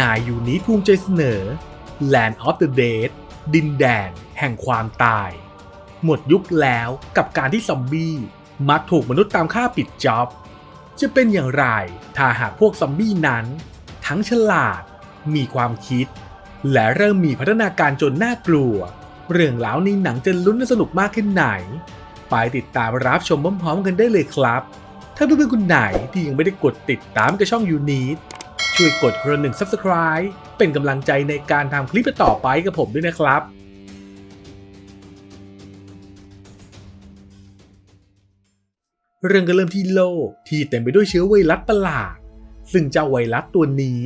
นายอยู่นี้ภูมิใจเสนอ Land of the Dead ดินแดนแห่งความตาย หมดยุคแล้วกับการที่ซอมบี้มักถูกมนุษย์ตามฆ่าปิดจ็อบ จะเป็นอย่างไรถ้าหากพวกซอมบี้นั้น ทั้งฉลาด มีความคิด และเริ่มมีพัฒนาการจนน่ากลัว เรื่องราวในหนังจะลุ้นและสนุกมากแค่ไหน ไปติดตามรับชมพร้อมๆกันได้เลยครับ ถ้าเพื่อนๆคนไหนที่ยังไม่ได้กดติดตามกับช่องยูนิต ช่วยกดคนละหนึ่ง Subscribe เป็นกำลังใจในการทำคลิปต่อไปกับผมด้วยนะครับเรื่องก็เริ่มที่โลกที่เต็มไปด้วยเชื้อไวรัสประหลาด ซึ่งเจ้าไวรัสตัวนี้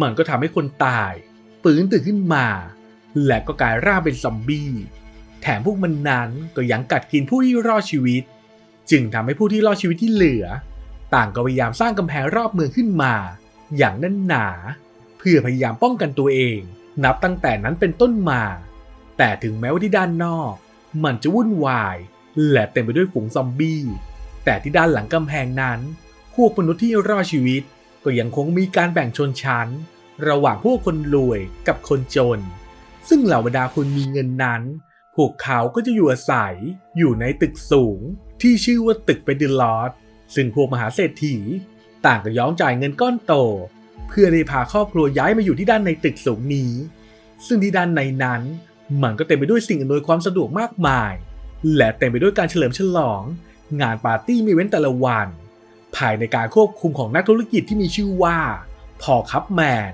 มันก็ทำให้คนตายฟื้นตื่นขึ้นมา และก็กลายร่างเป็นซอมบี้ แถมพวกมันนั้นก็ยังกัดกินผู้ที่รอดชีวิต จึงทำให้ผู้ที่รอดชีวิตที่เหลือ ต่างก็พยายามสร้างกำแพงรอบเมืองขึ้นมา อย่างแน่นหนา เพื่อพยายามป้องกันตัวเอง นับตั้งแต่นั้นเป็นต้นมา แต่ถึงแม้ว่าที่ด้านนอก มันจะวุ่นวาย และเต็มไปด้วยฝูงซอมบี้ แต่ที่ด้านหลังกำแพงนั้น พวกมนุษย์ที่รอดชีวิต ก็ยังคงมีการแบ่งชนชั้น ระหว่างพวกคนรวยกับคนจน ซึ่งเหล่าบรรดาคนมีเงินนั้น พวกเขาก็จะอยู่อาศัยอยู่ในตึกสูงที่ชื่อว่าตึกเฟเดลอดซึ่งพวกมหาเศรษฐี ต่างก็ยอมจ่ายเงินก้อนโต เพื่อได้พาครอบครัวย้ายมาอยู่ที่ด้านในตึกสูงนี้ ซึ่งที่ด้านในนั้น มันก็เต็มไปด้วยสิ่งอำนวยความสะดวกมากมาย และเต็มไปด้วยการเฉลิมฉลอง งานปาร์ตี้มีเว้นแต่ละวัน ภายในการควบคุมของนักธุรกิจที่มีชื่อว่าพอคัพแมน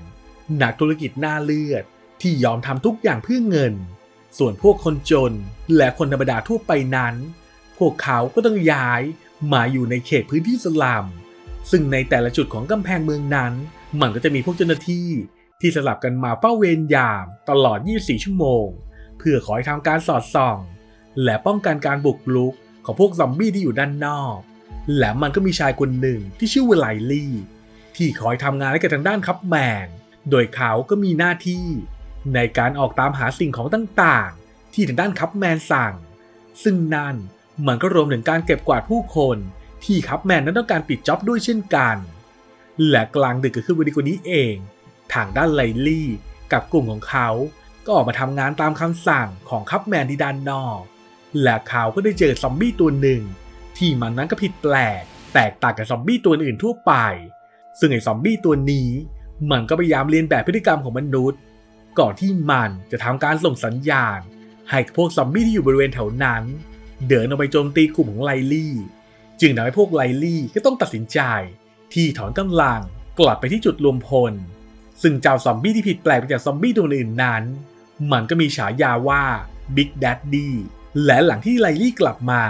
นักธุรกิจหน้าเลือดที่ยอมทำทุกอย่างเพื่อเงิน ส่วนพวกคนจนและคนธรรมดาทั่วไปนั้น พวกเขาก็ต้องย้ายมาอยู่ในเขตพื้นที่สลัม ซึ่งในแต่ละจุดของกำแพงเมืองนั้น มันก็จะมีพวกเจ้าหน้าที่ ที่สลับกันมาเฝ้าเวรยามตลอด 24 ชั่วโมง เพื่อคอยทำการสอดส่อง และป้องกันการบุกรุกของพวกซอมบี้ที่อยู่ด้านนอก และมันก็มีชายคนหนึ่งที่ชื่อว่าไลลี่ ที่คอยทำงานให้กับทางด้านคัพแมน โดยเขาก็มีหน้าที่ ในการออกตามหาสิ่งของต่างๆ ที่ทางด้านคัพแมนสั่ง ซึ่งนั่นมันก็รวมถึงการเก็บกวาดผู้คน ที่คัพแมนนั้นต้องการปิดจ็อบด้วยเช่นกัน และกลางดึกก็คือวันนี้คนนี้เอง ทางด้านไลลี่กับกลุ่มของเขา ก็ออกมาทำงานตามคำสั่งของคัพแมนที่ด้านนอก และเขาก็ได้เจอซอมบี้ตัวหนึ่ง ที่มันนั้นก็ผิดแปลก แตกต่างกับซอมบี้ตัวอื่นทั่วไป ซึ่งไอ้ซอมบี้ตัวนี้ มันก็พยายามเรียนแบบพฤติกรรมของมนุษย์ ก่อนที่มันจะทำการส่งสัญญาณ ให้พวกซอมบี้ที่อยู่บริเวณแถวนั้น เดินออกไปโจมตีกลุ่มของไลลี่ จึงทำให้พวกไลลี่ก็ต้องตัดสินใจ ที่ถอนกำลังกลับไปที่จุดรวมพล ซึ่งเจ้าซอมบี้ที่ผิดแปลกไปจากซอมบี้ตัวอื่นนั้น มันก็มีฉายาว่า Big Daddy และหลังที่ไลลี่กลับมา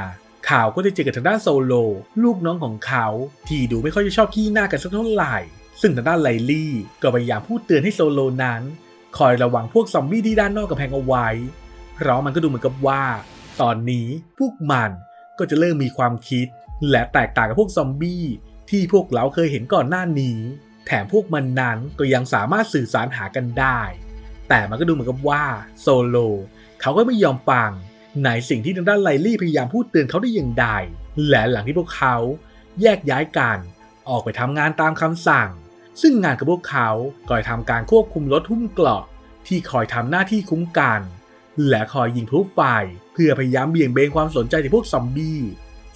ข่าวก็ได้เจอกับทางด้านโซโล ลูกน้องของเขา ที่ดูไม่ค่อยจะชอบขี้หน้ากันสักเท่าไหร่ ซึ่งทางด้านไลลี่ก็พยายามพูดเตือนให้โซโลนั้น คอยระวังพวกซอมบี้ที่ด้านนอกกำแพงเอาไว้เพราะมันก็ดูเหมือนกับว่า ตอนนี้พวกมันก็จะเริ่มมีความคิด และแตกต่างกับพวกซอมบี้ที่พวกเราเคยเห็นก่อนหน้านี้ แถมพวกมันนั้นก็ยังสามารถสื่อสารหากันได้ แต่มันก็ดูเหมือนกับว่าโซโลเขาก็ไม่ยอมฟังในสิ่งที่ทางด้านไลลี่พยายามพูดเตือนเขาได้อย่างใด และหลังที่พวกเขาแยกย้ายกันออกไปทำงานตามคำสั่ง ซึ่งงานกับพวกเขาก็ทำการควบคุมรถหุ้มเกราะที่คอยทำหน้าที่คุ้มกัน และคอยยิงพลุไฟเพื่อพยายามเบี่ยงเบนความสนใจจากพวกซอมบี้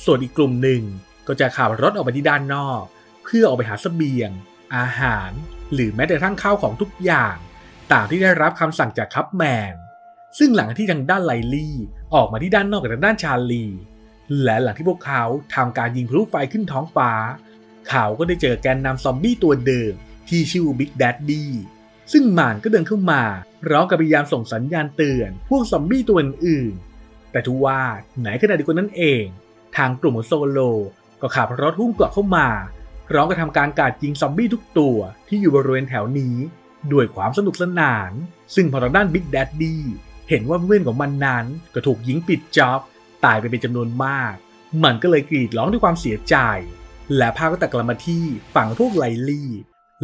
ส่วนอีกกลุ่มหนึ่งก็จะขับรถออกไปที่ด้านนอก เพื่อออกไปหาเสบียง อาหาร หรือแม้แต่ทั้งข้าวของทุกอย่าง ตามที่ได้รับคำสั่งจากคัพแมน ซึ่งหลังที่ทางด้านไลลี่ ออกมาที่ด้านนอกกับทางด้านชาลี และหลังที่พวกเขาทำการยิงพลุไฟขึ้นท้องฟ้า เขาก็ได้เจอแกนนำซอมบี้ตัวเดิมที่ชื่อบิ๊กแดดดี้ซึ่งมันก็เดินเข้ามาร้อมกับพยายามส่งสัญญาณเตือน พวกซอมบี้ตัวอื่น แต่ทว่าไหนขณะเดียวกันนั้นเอง ทางกลุ่มของโซโล ก็ขับรถหุ้มเกราะเข้ามา พร้อมกับทำการกาดยิงซอมบี้ทุกตัวที่อยู่บริเวณแถวนี้ ด้วยความสนุกสนาน ซึ่งพอทางด้านบิ๊กแดดดี้เห็นว่าเพื่อนของมันนั้นก็ถูกยิงปิดจ็อบตายไปเป็นจำนวนมาก มันก็เลยกรีดร้องด้วยความเสียใจ และพาก็ตัดกลับมาที่ฝั่งพวกไลลี่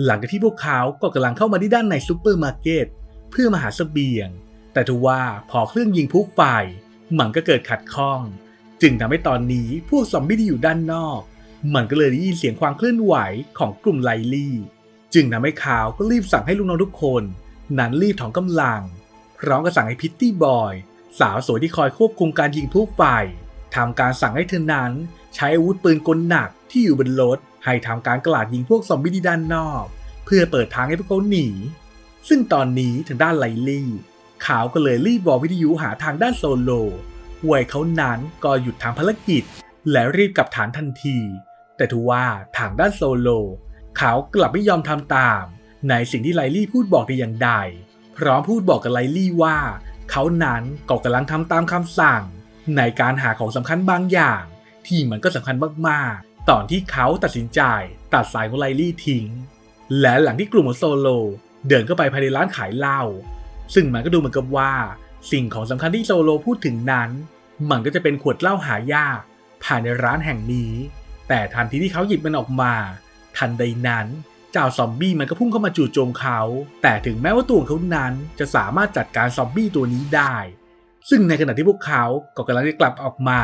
หลังจากที่พวกเขาก็กำลังเข้ามาที่ด้านในซูเปอร์มาร์เก็ตเพื่อมาหาเสบียง แต่ทว่าพอเครื่องยิงพลุไฟมันก็เกิดขัดข้อง จึงทำให้ตอนนี้พวกซอมบี้ที่อยู่ด้านนอก มันก็เลยได้ยินเสียงความเคลื่อนไหวของกลุ่มไลลี่ จึงทำให้ขาวก็รีบสั่งให้ลูกน้องทุกคน นั้นรีบถอนกำลัง พร้อมกับสั่งให้พิตตี้บอย สาวสวยที่คอยควบคุมการยิงพลุไฟทำการสั่งให้เธอนั้น ใช้อาวุธปืนกลหนักที่อยู่บนรถให้ทำการกลาดยิงพวกซอมบี้ที่ด้านนอก เพื่อเปิดทางให้พวกเขาหนี ซึ่งตอนนี้ทางด้านไลลี่ขาวก็เลยรีบบอกวิทยุหาทางด้านโซโล ไวยเขานั้นก็หยุดทำภารกิจ และรีบกลับฐานทันที แต่ทว่าทางด้านโซโล เขากลับไม่ยอมทำตาม ในสิ่งที่ไลลี่พูดบอกแต่อย่างใด พร้อมพูดบอกกับไลลี่ว่า เขานั้นก็กำลังทำตามคำสั่ง ในการหาของสำคัญบางอย่าง ที่มันก็สำคัญมากๆ ตอนที่เขาตัดสินใจตัดสายของไลลี่ทิ้ง และหลังที่กลุ่มของโซโลเดินเข้าไปภายในร้านขายเหล้าซึ่งมันก็ดูเหมือนกับว่า สิ่งของสำคัญที่โซโลพูดถึงนั้น มันก็จะเป็นขวดเหล้าหายากภายในร้านแห่งนี้ แต่ทันทีที่เขาหยิบมันออกมา ทันใดนั้นเจ้าซอมบี้มันก็พุ่งเข้ามาจู่โจมเขา แต่ถึงแม้ว่าตัวของเขานั้นจะสามารถจัดการซอมบี้ตัวนี้ได้ ซึ่งในขณะที่พวกเขาก็กำลังจะกลับออกมา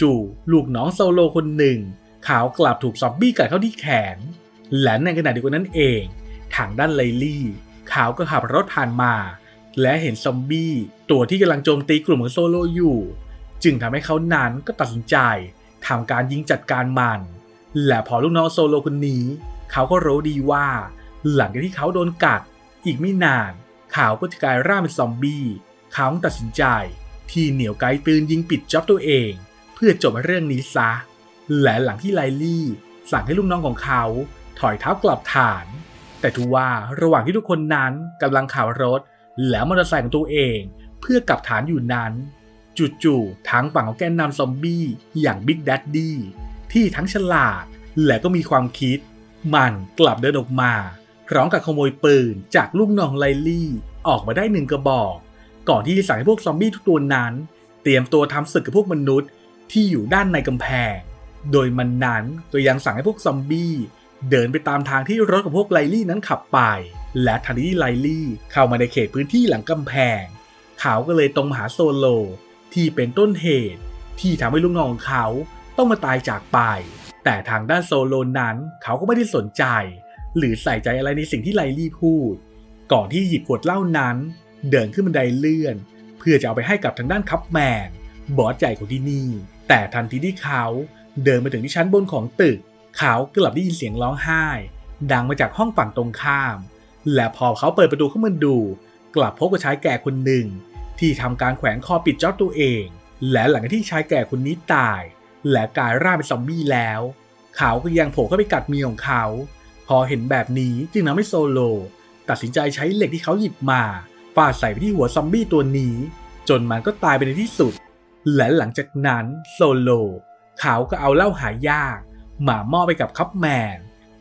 จู่ๆลูกน้องโซโลคนหนึ่งเขากลับถูกซอมบี้กัดเข้าที่แขน และในขณะเดียวกันนั้นเอง ทางด้านไลลี่เขาก็ขับรถผ่านมา และเห็นซอมบี้ตัวที่กำลังโจมตีกลุ่มของโซโลอยู่ จึงทำให้เขานั้นก็ตัดสินใจทำการยิงจัดการมัน และพอลูกน้องโซโลคนนี้ เขาก็รู้ดีว่า หลังจากที่เขาโดนกัด อีกไม่นานเขาก็จะกลายร่างเป็นซอมบี้เขาตัดสินใจ ที่เหนียวไกปืนยิงปิดจ็อบตัวเอง เพื่อจบเรื่องนี้ซะ และหลังที่ไลลี่สั่งให้ลูกน้องของเขาถอยเท้ากลับฐาน แต่ทว่าระหว่างที่ทุกคนนั้นกำลังขับรถ แล้วมอเตอร์ไซค์ของตัวเองเพื่อกลับฐานอยู่นั้นจู่ๆทั้งฝั่งของแกนนำซอมบี้อย่างบิ๊กแดดดี้ที่ทั้งฉลาดและก็มีความคิด มันกลับเดินออกมาพร้อมกับขโมยปืนจากลูกน้องไลลี่ออกมาได้หนึ่งกระบอก ก่อนที่จะสั่งให้พวกซอมบี้ทุกตัวนั้น เตรียมตัวทำศึกกับพวกมนุษย์ที่อยู่ด้านในกำแพง โดยมันนั้นก็ยังสั่งให้พวกซอมบี้เดินไปตามทางที่รถของพวกไลลี่นั้นขับไป และทันทีที่ไลลี่เข้ามาในเขตพื้นที่หลังกำแพง เขาก็เลยตรงหาโซโล ที่เป็นต้นเหตุ ที่ทำให้ลูกน้องของเขาต้องมาตายจากไป แต่ทางด้านโซโลนั้นเขาก็ไม่ได้สนใจ หรือใส่ใจอะไรในสิ่งที่ไลลี่พูด ก่อนที่หยิบขวดเหล้านั้น เดินขึ้นบันไดเลื่อน เพื่อจะเอาไปให้กับทางด้านคัพแมนบอสใหญ่ของที่นี่ แต่ทันทีที่เขาเดินมาถึงที่ชั้นบนของตึก เขากลับได้ยินเสียงร้องไห้ ดังมาจากห้องฝั่งตรงข้าม และพอเขาเปิดประตูเข้ามาดู กลับพบกับชายแก่คนหนึ่ง ที่ทำการแขวนคอปิดจอบตัวเอง และหลังจากที่ชายแก่คนนี้ตาย และกลายร่างเป็นซอมบี้แล้ว เขาก็ยังโผล่เข้าไปกัดเมียของเขา พอเห็นแบบนี้จึงทำให้โซโล ตัดสินใจใช้เหล็กที่เขาหยิบมาฟาดใส่ไปที่หัวซอมบี้ตัวนี้ จนมันก็ตายไปในที่สุด และหลังจากนั้นโซโลเขาก็เอาเหล้าหายากมามอบไปกับคัพแมน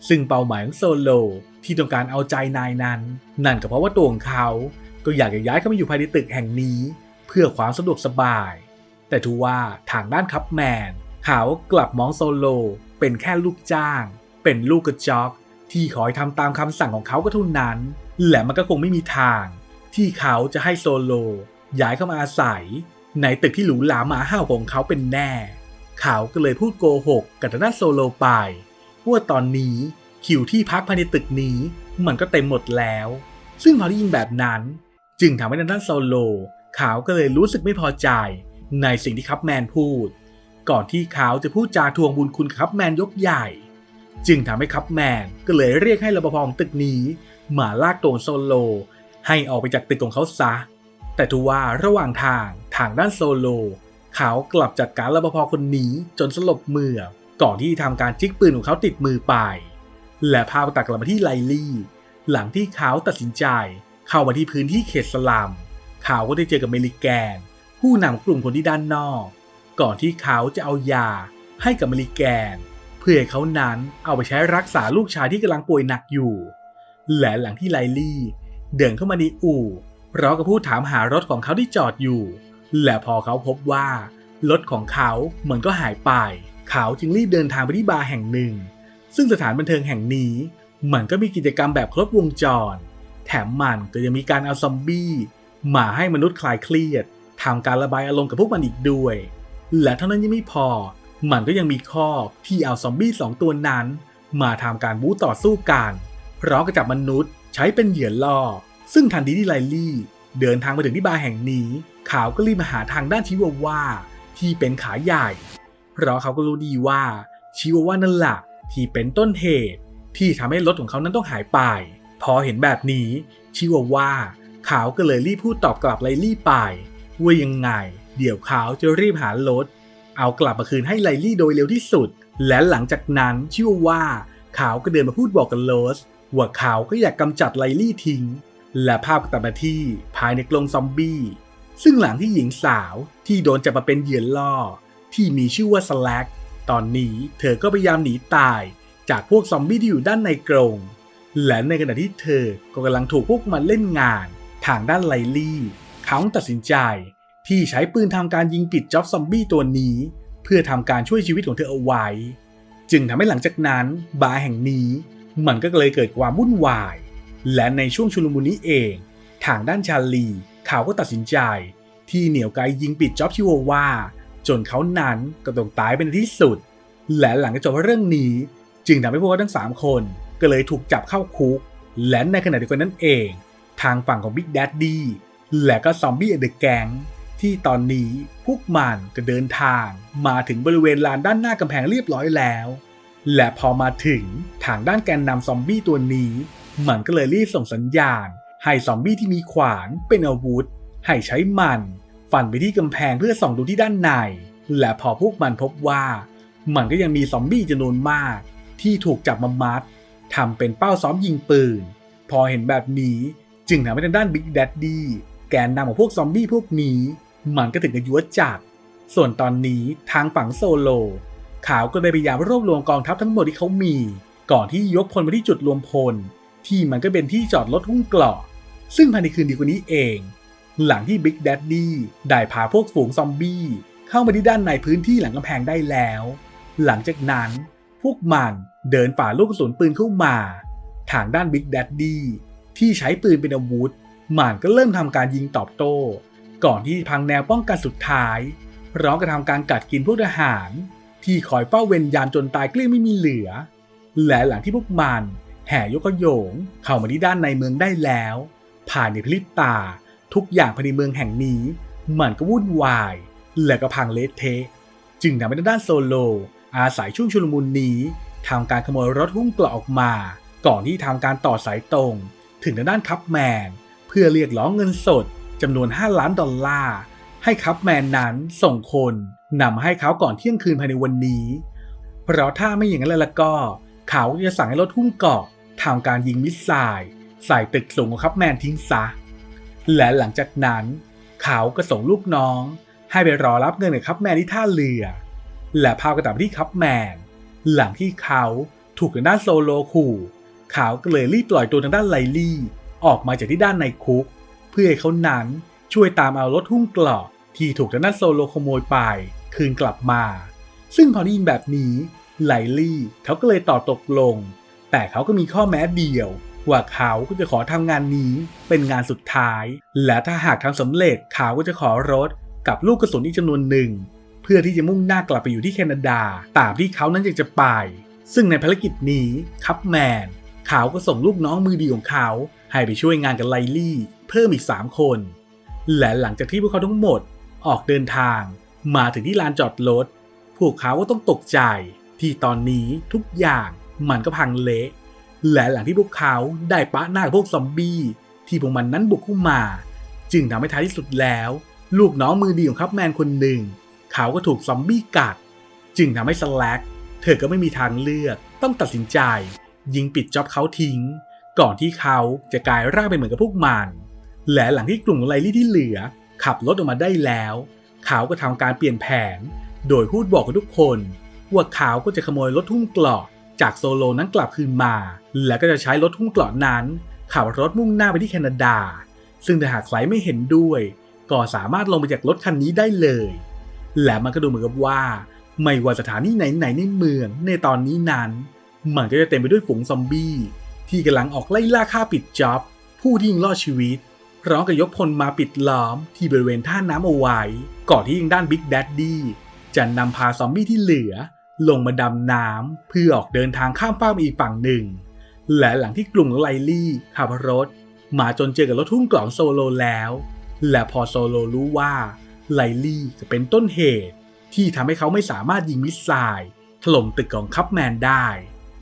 ซึ่งเป้าหมายของโซโลที่ต้องการเอาใจนายนั้น นั่นก็เพราะว่าตัวของเขา ก็อยากจะย้ายเข้ามาอยู่ภายในตึกแห่งนี้ เพื่อความสะดวกสบาย แต่ทว่าทางด้านคัพแมนเขากลับมองโซโลเป็นแค่ลูกจ้าง เป็นลูกกระจอก ที่คอยทำตามคำสั่งของเขาก็เท่านั้น และมันก็คงไม่มีทาง ที่เขาจะให้โซโลย้ายเข้ามาอาศัย ในตึกที่หรูหราหมาห้าวของเขาเป็นแน่ เขาก็เลยพูดโกหกกับทางด้านโซโลไป ว่าตอนนี้คิวที่พักภายในตึกนี้มันก็เต็มหมดแล้ว ซึ่งพอได้ยินแบบนั้น จึงทำให้ทางด้านโซโลเขาก็เลยรู้สึกไม่พอใจในสิ่งที่คัพแมนพูด ก่อนที่เขาจะพูดจาทวงบุญคุณคัพแมนยกใหญ่ จึงทำให้คัพแมนก็เลยเรียกให้รปภของตึกนี้มาลากตัวโซโล ให้ออกไปจากตึกของเขาซะ แต่ทว่าระหว่างทางทางด้านโซโล เขากลับจัดการรปภคนนี้จนสลบเมือ ก่อนที่ทำการจิกปืนของเขาติดมือไป และพาไปตัดกลับมาที่ไลลี่ หลังที่เขาตัดสินใจ เข้ามาที่พื้นที่เขตสลัมเขาก็ได้เจอกับเมลิแกน ผู้นำกลุ่มคนที่ด้านนอก ก่อนที่เขาจะเอายาให้กับเมลิแกน เพื่อให้เขานั้นเอาไปใช้รักษาลูกชายที่กำลังป่วยหนักอยู่ และหลังที่ไลลี่ เดินเข้ามาในอู่พร้อมกับพูดถามหารถของเขาที่จอดอยู่ และพอเขาพบว่ารถของเขาเหมือนก็หายไป ขาจึงรีบเดินทางไปที่บาร์แห่งหนึ่ง ซึ่งสถานบันเทิงแห่งนี้มันก็มีกิจกรรมแบบครบวงจร แถมมันก็ยังมีการเอาซอมบี้มาให้มนุษย์คลายเครียดทำการระบายอารมณ์กับพวกมันอีกด้วย และเท่านั้นยังไม่พอ มันก็ยังมีข้อที่เอาซอมบี้สองตัวนั้น มาทำการบู๊ต่อสู้กันพร้อมกับจับมนุษย์ใช้เป็นเหยื่อล่อ ซึ่งทันทีที่ไลลี่เดินทางมาถึงที่บาร์แห่งนี้ ขาวก็รีบมาหาทางด้านชิวาว่า ที่เป็นขาใหญ่ เพราะเขาก็รู้ดีว่าชิวาว่านั่นแหละที่เป็นต้นเหตุ ที่ทำให้รถของเขานั้นต้องหายไป พอเห็นแบบนี้ชิวาว่าเขาก็เลยรีบพูดตอบกลับไลลี่ไป ว่ายังไง เดี๋ยวเขาจะรีบหารถ เอากลับมาคืนให้ไลลี่โดยเร็วที่สุด และหลังจากนั้นชิวาว่าเขาก็เดินมาพูดบอกกับโรสว่าเขาก็อยากกำจัดไลลี่ทิ้ง และภาพก็ตัดมาที่ภายในกรงซอมบี้ซึ่งหลังที่หญิงสาวที่โดนจับมาเป็นเหยื่อล่อ ที่มีชื่อว่าสแลกตอนนี้เธอก็พยายามหนีตายจากพวกซอมบี้ที่อยู่ด้านในกรง และในขณะที่เธอก็กำลังถูกพวกมันเล่นงาน ทางด้านไลลี่เขาตัดสินใจที่ใช้ปืนทำการยิงปิดจ็อบซอมบี้ตัวนี้ เพื่อทำการช่วยชีวิตของเธอเอาไว้ จึงทำให้หลังจากนั้นบาร์แห่งนี้ มันก็เลยเกิดความวุ่นวาย และในช่วงชุลมุนนี้เอง ทางด้านชาลีเขาก็ตัดสินใจ ที่เหนี่ยวไกยิงปิดจ็อบชิวาว่า จนเขานั้นก็ต้องตายเป็นที่สุด และหลังจากจบเรื่องนี้ จึงทำให้พวกเขาทั้ง 3 คน ก็เลยถูกจับเข้าคุก และในขณะเดียวกันนั้นเอง ทางฝั่งของบิ๊กแดดดี้และก็ซอมบี้เดอะแกงที่ตอนนี้พวกมันก็เดินทาง มาถึงบริเวณลานด้านหน้ากำแพงเรียบร้อยแล้ว และพอมาถึงทางด้านแกนนำซอมบี้ตัวนี้ มันก็เลยรีบส่งสัญญาณ ให้ซอมบี้ที่มีขวานเป็นอาวุธ ให้ใช้มัน ฟันไปที่กำแพงเพื่อส่องดูที่ด้านใน และพอพวกมันพบว่า มันก็ยังมีซอมบี้จำนวนมาก ที่ถูกจับมามัดทำเป็นเป้าซ้อมยิงปืน พอเห็นแบบนี้จึงทำให้ทางด้านบิ๊กแดดดี้แกนนำของพวกซอมบี้พวกนี้ มันก็ถึงกับยัวจัดส่วนตอนนี้ทางฝั่งโซโล ขาวก็เลยพยายามรวบรวมกองทัพทั้งหมดที่เขามี ก่อนที่ยกพลไปที่จุดรวมพล ที่มันก็เป็นที่จอดรถหุ้มเกราะซึ่งภายในคืนดีกว่านี้เอง หลังที่บิ๊กแดดดี้ได้พาพวกฝูงซอมบี้เข้ามาที่ด้านในพื้นที่หลังกำแพงได้แล้ว หลังจากนั้นพวกมันเดินฝ่าลูกกระสุนปืนเข้ามา ทางด้านบิ๊กแดดดี้ที่ใช้ปืนเป็นอาวุธมันก็เริ่มทำการยิงตอบโต้ ก่อนที่พังแนวป้องกันสุดท้ายพร้อมกับทำการกัดกินพวกทหาร ที่คอยเฝ้าเวรยามจนตายเกลี้ยงไม่มีเหลือ และหลังที่พวกมันแห่ยกขโยงเข้ามาที่ด้านในเมืองได้แล้ว ผ่านในพริบตา ทุกอย่างภายในเมืองแห่งนี้ มันก็วุ่นวาย และก็พังเละเทะจึงทำให้ด้านโซโล อาศัยช่วงชุลมุนนี้ทำการขโมยรถหุ้มเกราะออกมา ก่อนที่ทำการต่อสายตรง ถึงด้านคัพแมน เพื่อเรียกร้องเงินสดจำนวน 5 ล้านดอลลาร์ให้คัพแมนนั้นส่งคนนำให้เขาก่อนเที่ยงคืนภายในวันนี้ เพราะถ้าไม่อย่างนั้นแล้วก็ เขาจะสั่งให้รถหุ้มเกราะทำการยิงมิสไซล์ใส่ตึกสูงของคัพแมนทิ้งซะ และหลังจากนั้น เขาก็ส่งลูกน้อง ให้ไปรอรับเงินกับคัพแมนที่ท่าเรือ และพาไปตับที่คัพแมน หลังที่เขาถูกทางด้านโซโลขู่เขาก็เลยรีบปล่อยตัวทางด้านไลลี่ ออกมาจากที่ด้านในคุก เพื่อให้เขานั้นช่วยตามเอารถหุ้มเกราะที่ถูกทางด้านโซโลขโมยไปคืนกลับมา ซึ่งพอได้ยินแบบนี้ไลลี่เขาก็เลยตอบตกลง แต่เขาก็มีข้อแม้เดียว ว่าเขาก็จะขอทำงานนี้เป็นงานสุดท้าย และถ้าหากทำสำเร็จเขาก็จะขอรถกับลูกกระสุนอีกจำนวนหนึ่ง เพื่อที่จะมุ่งหน้ากลับไปอยู่ที่แคนาดาตามที่เขานั้นอยากจะไป ซึ่งในภารกิจนี้คัพแมนเขาก็ส่งลูกน้องมือดีของเขา ให้ไปช่วยงานกับไลลี่ เพิ่มอีก 3 คน และหลังจากที่พวกเขาทั้งหมดออกเดินทาง มาถึงที่ลานจอดรถพวกเขาก็ต้องตกใจ ที่ตอนนี้ทุกอย่างมันก็พังเละ และหลังที่พวกเขาได้ปะหน้ากับพวกซอมบี้ที่พวกมันนั้นบุกเข้ามา จึงทำให้ท้ายที่สุดแล้ว ลูกน้องมือดีของคัพแมนคนหนึ่ง เขาก็ถูกซอมบี้กัด จึงทำให้สแลกเธอก็ไม่มีทางเลือกต้องตัดสินใจ ยิงปิดจ็อบเขาทิ้ง ก่อนที่เขาจะกลายร่างเป็นเหมือนกับพวกมันและหลังที่กลุ่มไลลี่ที่เหลือ ขับรถออกมาได้แล้ว เขาก็ทำการเปลี่ยนแผน โดยพูดบอกกับทุกคน ว่าเขาก็จะขโมยรถทุ่มกราะ จากโซโลนั้นกลับคืนมา และก็จะใช้รถทุ่มเกราะนั้น ขับรถมุ่งหน้าไปที่แคนาดา ซึ่งถ้าหากใครไม่เห็นด้วย ก็สามารถลงไปจากรถคันนี้ได้เลย และมันก็ดูเหมือนกับว่า ไม่ว่าสถานีไหนๆในเมืองในตอนนี้นั้น มันก็จะเต็มไปด้วยฝูงซอมบี้ ที่กำลังออกไล่ล่าฆ่าปิดจ็อบ ผู้ที่ยังรอดชีวิตพร้อมกับยกพลมาปิดล้อมที่บริเวณท่าน้ำเอาไว้ ก่อนที่ยังด้านบิ๊กแดดดี้จะนำพาซอมบี้ที่เหลือ ลงมาดำน้ำเพื่อออกเดินทางข้ามฟากไปอีกฝั่งหนึ่ง และหลังที่กลุ่มของไลลี่ขับรถ มาจนเจอกับรถทุ่งกล่องโซโลแล้ว และพอโซโลรู้ว่าไลลี่จะเป็นต้นเหตุ ที่ทำให้เขาไม่สามารถยิงมิสไซล์ถล่มตึกของคัพแมนได้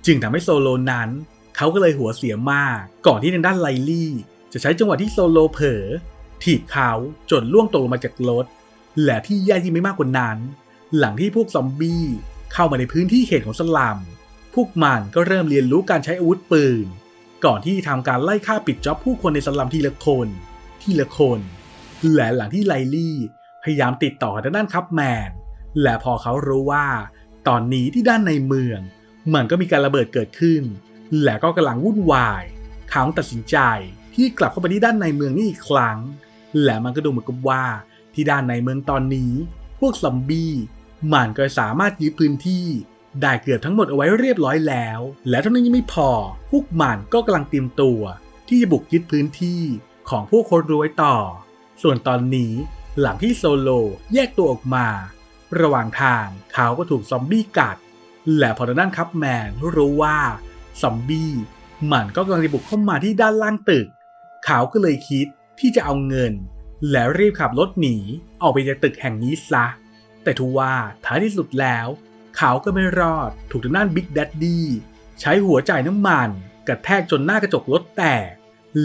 จึงทำให้โซโลนั้นเขาก็เลยหัวเสียมาก ก่อนที่ทางด้านไลลี่ จะใช้จังหวะที่โซโลเผลอถีบเขาจนล่วงตกลงมาจากรถ และที่แย่ยิ่งไม่มากกว่านั้น หลังที่พวกซอมบี้ เข้ามาในพื้นที่เขตของสลัม พวกมันก็เริ่มเรียนรู้การใช้อาวุธปืน ก่อนที่ทำการไล่ฆ่าปิดจ็อบผู้คนในสลัมทีละคน ทีละคน และหลังที่ไลลี่ พยายามติดต่อทางด้านคัพแมน และพอเขารู้ว่า ตอนนี้ที่ด้านในเมือง มันก็มีการระเบิดเกิดขึ้น และก็กำลังวุ่นวายเขาตัดสินใจที่กลับเข้าไปที่ด้านในเมืองนี่อีกครั้ง และมันก็ดูเหมือนกับว่าที่ด้านในเมืองตอนนี้ พวกซอมบี้ มันก็สามารถยึดพื้นที่ได้เกือบทั้งหมดเอาไว้เรียบร้อยแล้ว และเท่านั้นยังไม่พอ พวกมันก็กำลังเตรียมตัว ที่จะบุกยึดพื้นที่ของพวกคนรวยต่อ ส่วนตอนนี้หลังที่โซโลแยกตัวออกมา ระหว่างทางเขาก็ถูกซอมบี้กัด และพอทางด้านคัพแมนรู้ว่าซอมบี้มันก็กำลังจะบุกเข้ามาที่ด้านล่างตึก เขาก็เลยคิดที่จะเอาเงิน และรีบขับรถหนีออกไปจากตึกแห่งนี้ซะ แต่ทว่าท้ายที่สุดแล้ว เขาก็ไม่รอดถูกทางด้านบิ๊กแดดดี้ใช้หัวจ่ายน้ำมัน กระแทกจนหน้ากระจกรถแตก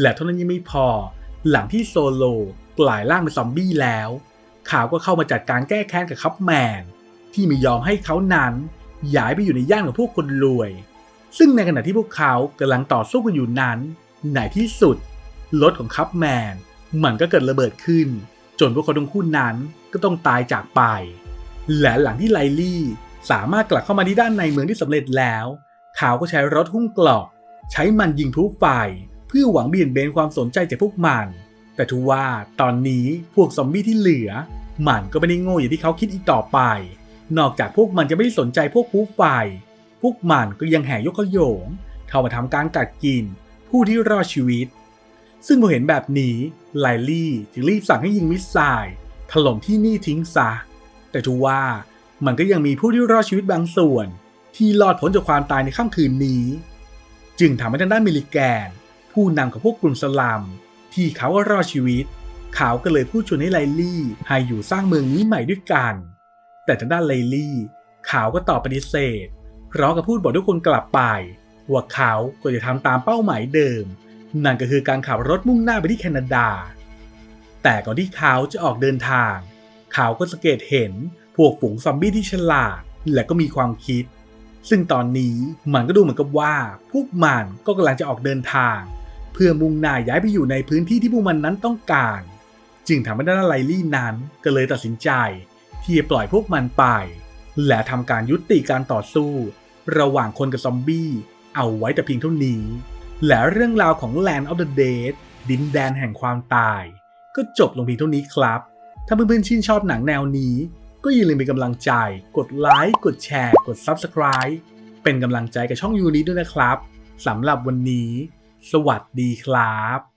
และเท่านั้นยังไม่พอ หลังที่โซโลกลายร่างเป็นซอมบี้แล้วเขาก็เข้ามาจัดการแก้แค้นกับคัพแมน ที่ไม่ยอมให้เขานั้นย้ายไปอยู่ในย่านของพวกคนรวย ซึ่งในขณะที่พวกเขากำลังต่อสู้กันอยู่นั้นในที่สุด รถของคัพแมน มันก็เกิดระเบิดขึ้น จนพวกเขาทั้งคู่นั้นก็ต้องตายจากไป และหลังที่ไลลี่ สามารถกลับเข้ามาที่ด้านในเมืองที่สำเร็จแล้ว เขาก็ใช้รถหุ้มกรอก ใช้มันยิงพลุไฟ เพื่อหวังเบี่ยนเบนความสนใจจากพวกมัน แต่ทว่าตอนนี้พวกซอมบี้ที่เหลือ มันก็ไม่ได้โง่อย่างที่เขาคิดอีกต่อไป นอกจากพวกมันจะไม่ได้สนใจพวกพลุไฟ พวกมันก็ยังแห่ยกขโยง เข้ามาทำการกัดกิน ผู้ที่รอดชีวิต ซึ่งพอเห็นแบบนี้ไลลี่จึงรีบสั่งให้ยิงมิสไซล์ถล่มที่นี่ทิ้งซะ แต่ทว่ามันก็ยังมีผู้ที่รอดชีวิตบางส่วน ที่รอดพ้นจากความตายในค่ำคืนนี้ จึงทำให้ทางด้านมิลิแกน ผู้นำของพวกกลุ่มสลัมที่เขาว่ารอดชีวิต เขาก็เลยพูดชวนให้ไลลี่ให้อยู่สร้างเมืองนี้ใหม่ด้วยกัน แต่ทางด้านไลลี่เขาก็ตอบปฏิเสธพร้อมกับพูดบอกทุกคนกลับไปว่าเขาก็จะทำตามเป้าหมายเดิม นั่นก็คือการขับรถมุ่งหน้าไปที่แคนาดา แต่ก่อนที่เขาจะออกเดินทาง เขาก็สังเกตเห็นพวกฝูงซอมบี้ที่ฉลาดและก็มีความคิด ซึ่งตอนนี้มันก็ดูเหมือนกับว่า พวกมันก็กำลังจะออกเดินทาง เพื่อมุ่งหน้าย้ายไปอยู่ในพื้นที่ที่พวกมันนั้นต้องการ จึงทำให้ด้านไลลี่นั้นก็เลยตัดสินใจ ที่จะปล่อยพวกมันไป และทำการยุติการต่อสู้ ระหว่างคนกับซอมบี้เอาไว้แต่เพียงเท่านี้ และเรื่องราวของ Land of the Dead ดินแดนแห่งความตาย ก็จบลงเพียงเท่านี้ครับ ถ้าเพื่อนๆชื่นชอบหนังแนวนี้ ก็อย่าลืมเป็นกำลังใจ กดไลค์ กดแชร์ กด Subscribe เป็นกำลังใจกับช่องยูนี้ด้วยนะครับสำหรับวันนี้ สวัสดีครับ